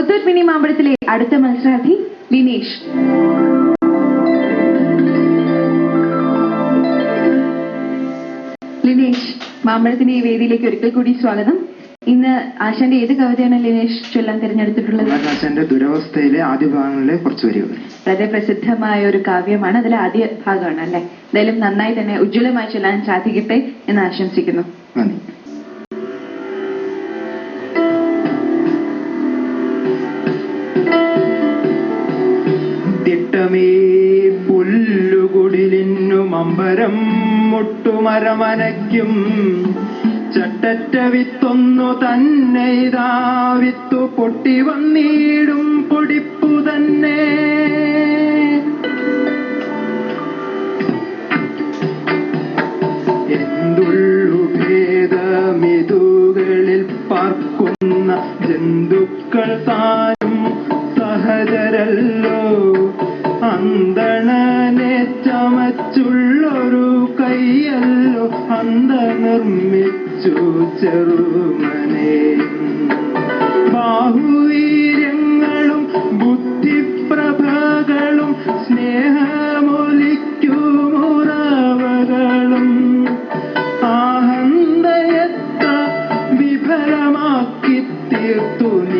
Muthoot mini മാമ്പഴത്തിലെ അടുത്ത മത്സരാർത്ഥി ലിനേഷ് ലിനേഷ് മാമ്പഴത്തിന്റെ ഈ വേദിയിലേക്ക് ഒരിക്കൽ കൂടി സ്വാഗതം. ഇന്ന് ആശാന്റെ ഏത് കവിതയാണ് ലിനേഷ് ചൊല്ലാൻ തിരഞ്ഞെടുത്തിട്ടുള്ളത്? ആശാന്റെ ദുരവസ്ഥയിലെ ആദ്യ ഭാഗങ്ങളിലെ കുറച്ച് വരികൾ. വളരെ പ്രസിദ്ധമായ ഒരു കാവ്യമാണ്. അതിലെ ആദ്യ ഭാഗമാണ് അല്ലെ? എന്തായാലും നന്നായി തന്നെ ഉജ്ജ്വലമായി ചൊല്ലാൻ സാധിക്കട്ടെ എന്ന് ആശംസിക്കുന്നു. നന്ദി. തിട്ടമേ പുല്ലുകുടിലിന്നു മമ്പരം മുട്ടുമരമനയ്ക്കും ചട്ടറ്റ വിത്തൊന്നു തന്നെ ഇതാ വിത്തു പൊട്ടി വന്നീടും പൊടിപ്പു തന്നെ. അന്തണനെ ചമച്ചുള്ളൊരു കൈയല്ലോ അന്ത നിർമ്മിച്ചു ചെറുമനെ. ബാഹുവീര്യങ്ങളും ബുദ്ധിപ്രഭകളും സ്നേഹമൊലിക്കുമുറവകളും ആഹന്തയത്ത വിഫലമാക്കി തീർത്തു നീ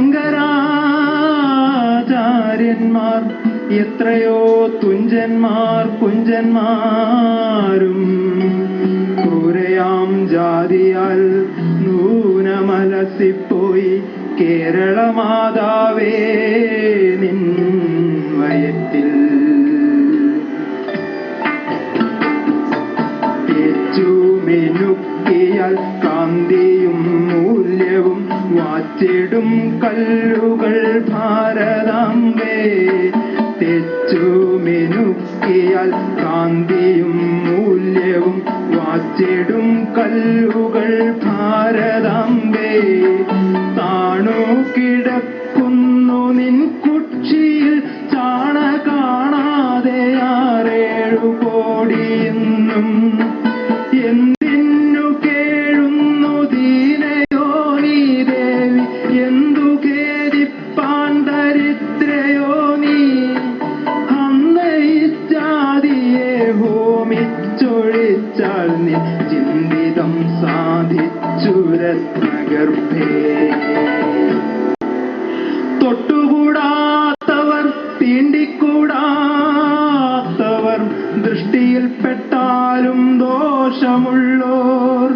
ശങ്കരാചാര്യന്മാർ എത്രയോ തുഞ്ചന്മാർ കുഞ്ചന്മാരും. ക്രൂരയാം ജാതിയാൽ നൂനമലസിപ്പോയി കേരള മാതാവേ നിൻ വയറ്റിൽ. മിനുക്കിയാൽ കാന്തിയും വാച്ചിടും കല്ലുകൾ ഭാരതാംബേ തെച്ചു മിനുക്കിയാൽ കാന്തിയും മൂല്യവും വാച്ചിടും കല്ലുകൾ ഭാരതാംബേ തൊട്ടുകൂടാത്തവർ തീണ്ടിക്കൂടാത്തവർ ദൃഷ്ടിയിൽപ്പെട്ടാലും ദോഷമുള്ളോർ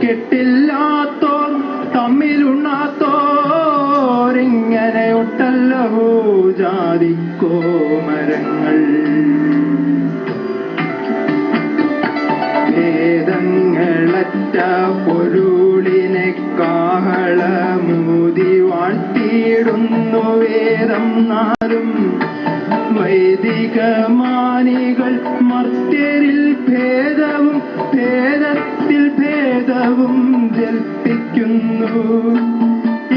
കെട്ടില്ലാത്തോർ തമ്മിലുണ്ണാത്തോരിങ്ങനെ ഒട്ടല്ലഹോ ജാതിക്കോമരങ്ങൾ വേദങ്ങളറ്റ പൊരുളിനെ വാഴ്ത്തിയിടുന്നു വേദം നാലും. വൈദികമാനികൾ മർത്യരിൽ ഭേദവും ഭേദത്തിൽ ഭേദവും ജൽപ്പിക്കുന്നു.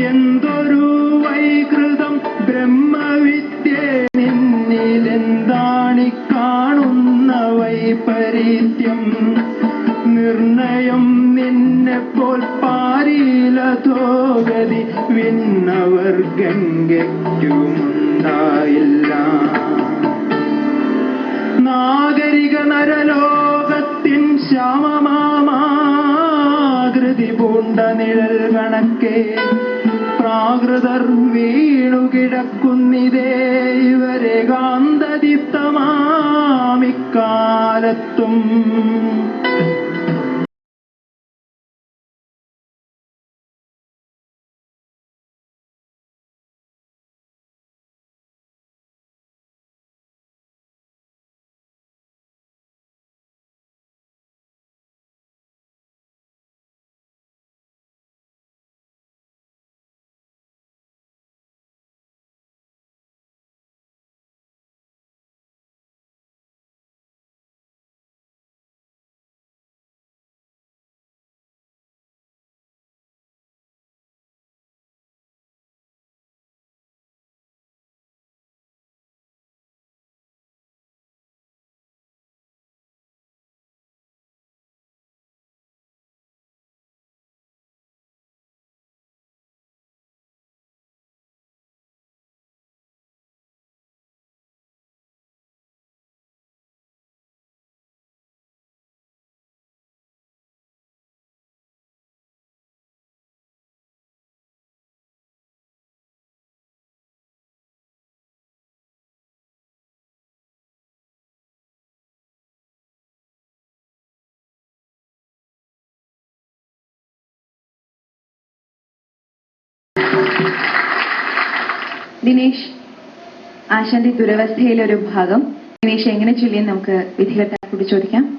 എന്തൊരു നിർണയം നിന്നെപ്പോൾ പാരീലധോഗതി വിണ്ണവർ ഗംഗയ്ക്കുമുണ്ടായില്ല. നാഗരിക നരലോകത്തിൻ ശ്യാമമാകൃതി പൂണ്ട നിഴൽ കണക്കെ പ്രാകൃതർ വീണു വീണുകിടക്കുന്നിതേ. ഇവരെ കാന്തദീപ്തമാമിക്കാലത്തും ദിനേശ് ആശാന്റെ ദുരവസ്ഥയിലൊരു ഭാഗം. ദിനേശ് എങ്ങനെ ചൊല്ലിയെന്ന് നമുക്ക് വിധികർത്താക്കളോട് ചോദിക്കാം.